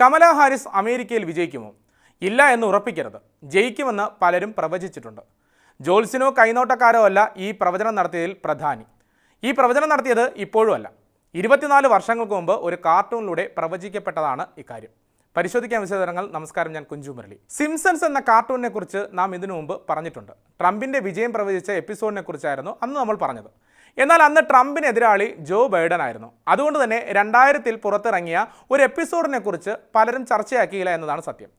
കമല ഹാരിസ് അമേരിക്കയിൽ വിജയിക്കുമോ? ഇല്ല എന്ന് ഉറപ്പിക്കരുത്. ജയിക്കുമെന്ന് പലരും പ്രവചിച്ചിട്ടുണ്ട്. ജോൽസിനോ കൈനോട്ടക്കാരോ അല്ല ഈ പ്രവചനം നടത്തിയതിൽ പ്രധാനി. ഈ പ്രവചനം നടത്തിയത് ഇപ്പോഴും അല്ല. ഇരുപത്തിനാല് വർഷങ്ങൾക്ക് മുമ്പ് ഒരു കാർട്ടൂണിലൂടെ പ്രവചിക്കപ്പെട്ടതാണ് ഇക്കാര്യം. പരിശോധിക്കാൻ വിശദങ്ങൾ നമസ്കാരം ഞാൻ കുഞ്ചു മുരളി. സിംസൺസ് എന്ന കാർട്ടൂണിനെ കുറിച്ച് നാം ഇതിനു മുമ്പ് പറഞ്ഞിട്ടുണ്ട്. ട്രംപിന്റെ വിജയം പ്രവചിച്ച എപ്പിസോഡിനെ കുറിച്ചായിരുന്നു അന്ന് നമ്മൾ പറഞ്ഞത്. എന്നാൽ അന്ന് ട്രംപിന് എതിരാളി ജോ ബൈഡൻ ആയിരുന്നു. അതുകൊണ്ട് തന്നെ രണ്ടായിരത്തിൽ പുറത്തിറങ്ങിയ ഒരു എപ്പിസോഡിനെ കുറിച്ച് പലരും ചർച്ചയാക്കിയില്ല എന്നതാണ് സത്യം.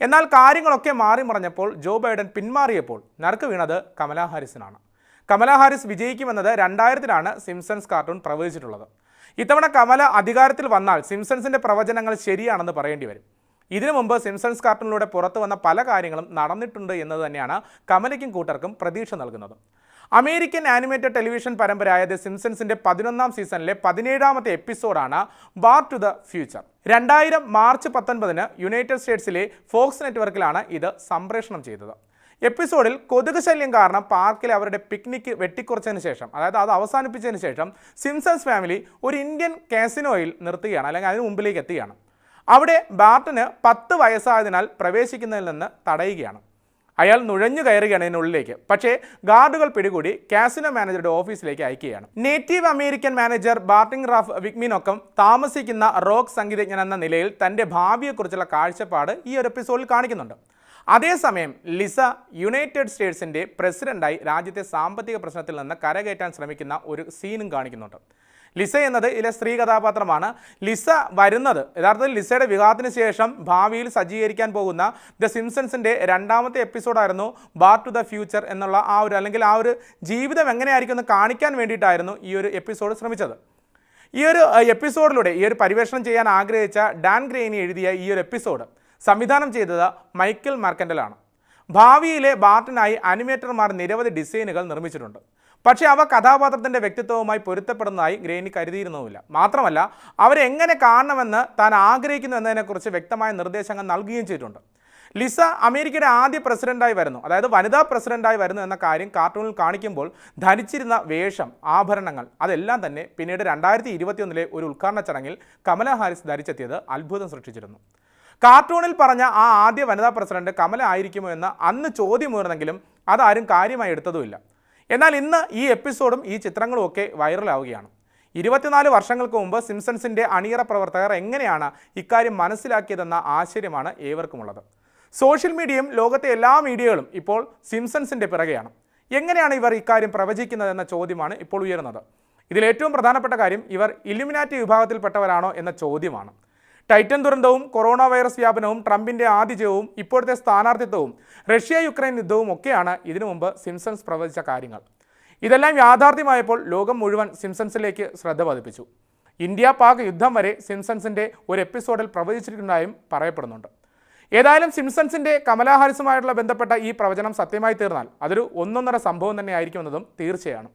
എന്നാൽ കാര്യങ്ങളൊക്കെ മാറി മറിഞ്ഞപ്പോൾ ജോ ബൈഡൻ പിന്മാറിയപ്പോൾ നറുക്ക് വീണത് കമലാ ഹാരിസിനാണ്. കമലാ ഹാരിസ് വിജയിക്കുമെന്നത് രണ്ടായിരത്തിലാണ് സിംസൺസ് കാർട്ടൂൺ പ്രവചിച്ചിട്ടുള്ളത്. ഇത്തവണ കമല അധികാരത്തിൽ വന്നാൽ സിംസൺസിന്റെ പ്രവചനങ്ങൾ ശരിയാണെന്ന് പറയേണ്ടി വരും. ഇതിനു മുമ്പ് സിംസൺസ് കാർട്ടൂണിലൂടെ പുറത്തു വന്ന പല കാര്യങ്ങളും നടന്നിട്ടുണ്ട് എന്നത് തന്നെയാണ് കമലയ്ക്കും കൂട്ടർക്കും പ്രതീക്ഷ നൽകുന്നത്. അമേരിക്കൻ ആനിമേറ്റഡ് ടെലിവിഷൻ പരമ്പരയായ ദ സിംസൺസിന്റെ പതിനൊന്നാം സീസണിലെ പതിനേഴാമത്തെ എപ്പിസോഡാണ് ബാർ ടു ദ ഫ്യൂച്ചർ. രണ്ടായിരം മാർച്ച് പത്തൊൻപതിന് യുണൈറ്റഡ് സ്റ്റേറ്റ്സിലെ ഫോക്സ് നെറ്റ്വർക്കിലാണ് ഇത് സംപ്രേഷണം ചെയ്തത്. എപ്പിസോഡിൽ കൊതുക് ശല്യം കാരണം പാർക്കിൽ അവരുടെ പിക്നിക് വെട്ടിക്കുറച്ചതിന് ശേഷം അതായത് അത് അവസാനിപ്പിച്ചതിന് ശേഷം സിംസൺസ് ഫാമിലി ഒരു ഇന്ത്യൻ കാസിനോയിൽ നിർത്തുകയാണ് അല്ലെങ്കിൽ അതിന് മുമ്പിലേക്ക് എത്തുകയാണ്. അവിടെ ബാർട്ടന് പത്ത് വയസ്സായതിനാൽ പ്രവേശിക്കുന്നതിൽ നിന്ന് തടയുകയാണ്. അയാൾ നുഴഞ്ഞു കയറുകയാണ് അതിനുള്ളിലേക്ക് പക്ഷേ ഗാർഡുകൾ പിടികൂടി കാസിനോ മാനേജറുടെ ഓഫീസിലേക്ക് അയക്കുകയാണ്. നേറ്റീവ് അമേരിക്കൻ മാനേജർ ബാർട്ടിംഗ് റാഫ് വിഗ്മിനൊക്കം താമസിക്കുന്ന റോക്ക് സംഗീതജ്ഞൻ എന്ന നിലയിൽ തന്റെ ഭാവിയെക്കുറിച്ചുള്ള കാഴ്ചപ്പാട് ഈ ഒരു എപ്പിസോഡിൽ കാണിക്കുന്നുണ്ട്. അതേസമയം ലിസ യുണൈറ്റഡ് സ്റ്റേറ്റ്സിന്റെ പ്രസിഡന്റായി രാജ്യത്തെ സാമ്പത്തിക പ്രശ്നത്തിൽ നിന്ന് കരകയറ്റാൻ ശ്രമിക്കുന്ന ഒരു സീനും കാണിക്കുന്നുണ്ട്. ലിസ എന്നത് ഇതിലെ സ്ത്രീ കഥാപാത്രമാണ്. ലിസ വരുന്നത് യഥാർത്ഥത്തിൽ ലിസയുടെ വിവാഹത്തിന് ശേഷം ഭാവിയിൽ സജ്ജീകരിക്കാൻ പോകുന്ന ദ സിംസൺസിന്റെ രണ്ടാമത്തെ എപ്പിസോഡായിരുന്നു ബാർ ടു ദ ഫ്യൂച്ചർ എന്നുള്ള ആ ഒരു അല്ലെങ്കിൽ ആ ഒരു ജീവിതം എങ്ങനെയായിരിക്കും എന്ന് കാണിക്കാൻ വേണ്ടിയിട്ടായിരുന്നു ഈ ഒരു എപ്പിസോഡ് ശ്രമിച്ചത്. ഈ ഒരു എപ്പിസോഡിലൂടെ ഈ ഒരു പരിവേഷണം ചെയ്യാൻ ആഗ്രഹിച്ച ഡാൻ ഗ്രേനി എഴുതിയ ഈ ഒരു എപ്പിസോഡ് സംവിധാനം ചെയ്തത് മൈക്കിൾ മാർക്കൻഡലാണ് ഭാവിയിലെ ബാർട്ടിനായി അനിമേറ്റർമാർ നിരവധി ഡിസൈനുകൾ നിർമ്മിച്ചിട്ടുണ്ട്. പക്ഷേ അവ കഥാപാത്രത്തിന്റെ വ്യക്തിത്വവുമായി പൊരുത്തപ്പെടുന്നതായി ഗ്രേനി കരുതിയിരുന്നുമില്ല. മാത്രമല്ല അവരെങ്ങനെ കാണണമെന്ന് താൻ ആഗ്രഹിക്കുന്നു എന്നതിനെക്കുറിച്ച് വ്യക്തമായ നിർദ്ദേശങ്ങൾ നൽകുകയും ചെയ്തിട്ടുണ്ട്. ലിസ അമേരിക്കയുടെ ആദ്യ പ്രസിഡന്റായി വരുന്നു. അതായത് വനിതാ പ്രസിഡന്റായി വരുന്നു എന്ന കാര്യം കാർട്ടൂണിൽ കാണിക്കുമ്പോൾ ധരിച്ചിരുന്ന വേഷം ആഭരണങ്ങൾ അതെല്ലാം തന്നെ പിന്നീട് രണ്ടായിരത്തി ഇരുപത്തിയൊന്നിലെ ഒരു ഉദ്ഘാടന ചടങ്ങിൽ കമല ഹാരിസ് ധരിച്ചെത്തിയത് അത്ഭുതം സൃഷ്ടിച്ചിരുന്നു. കാർട്ടൂണിൽ പറഞ്ഞ ആ ആദ്യ വനിതാ പ്രസിഡന്റ് കമല ആയിരിക്കുമോ എന്ന് അന്ന് ചോദ്യമുയർന്നെങ്കിലും അതാരും കാര്യമായി എടുത്തതുമില്ല. എന്നാൽ ഇന്ന് ഈ എപ്പിസോഡും ഈ ചിത്രങ്ങളും ഒക്കെ വൈറലാവുകയാണ്. ഇരുപത്തിനാല് വർഷങ്ങൾക്ക് മുമ്പ് സിംസൺസിന്റെ അണിയറ പ്രവർത്തകർ എങ്ങനെയാണ് ഇക്കാര്യം മനസ്സിലാക്കിയതെന്ന ആശ്ചര്യമാണ് ഏവർക്കുമുള്ളത്. സോഷ്യൽ മീഡിയയും ലോകത്തെ എല്ലാ മീഡിയകളും ഇപ്പോൾ സിംസൺസിന്റെ പിറകെയാണ്. എങ്ങനെയാണ് ഇവർ ഇക്കാര്യം പ്രവചിക്കുന്നതെന്ന ചോദ്യമാണ് ഇപ്പോൾ ഉയരുന്നത്. ഇതിൽ ഏറ്റവും പ്രധാനപ്പെട്ട കാര്യം ഇവർ ഇലുമിനാറ്റി വിഭാഗത്തിൽപ്പെട്ടവരാണോ എന്ന ചോദ്യമാണ്. ടൈറ്റൻ ദുരന്തവും കൊറോണ വൈറസ് വ്യാപനവും ട്രംപിന്റെ ആതിജയവും ഇപ്പോഴത്തെ സ്ഥാനാർത്ഥിത്വവും റഷ്യ യുക്രൈൻ യുദ്ധവും ഒക്കെയാണ് ഇതിനു മുമ്പ് സിംസൺസ് പ്രവചിച്ച കാര്യങ്ങൾ. ഇതെല്ലാം യാഥാർത്ഥ്യമായപ്പോൾ ലോകം മുഴുവൻ സിംസൺസിലേക്ക് ശ്രദ്ധ പതിപ്പിച്ചു. ഇന്ത്യ പാക് യുദ്ധം വരെ സിംസൺസിന്റെ ഒരു എപ്പിസോഡിൽ പ്രവചിച്ചിട്ടുണ്ടായും പറയപ്പെടുന്നുണ്ട്. ഏതായാലും സിംസൺസിന്റെ കമലാ ഹാരിസുമായിട്ടുള്ള ബന്ധപ്പെട്ട ഈ പ്രവചനം സത്യമായി തീർന്നാൽ അതൊരു ഒന്നൊന്നര സംഭവം തന്നെ ആയിരിക്കുമെന്നതും തീർച്ചയാണ്.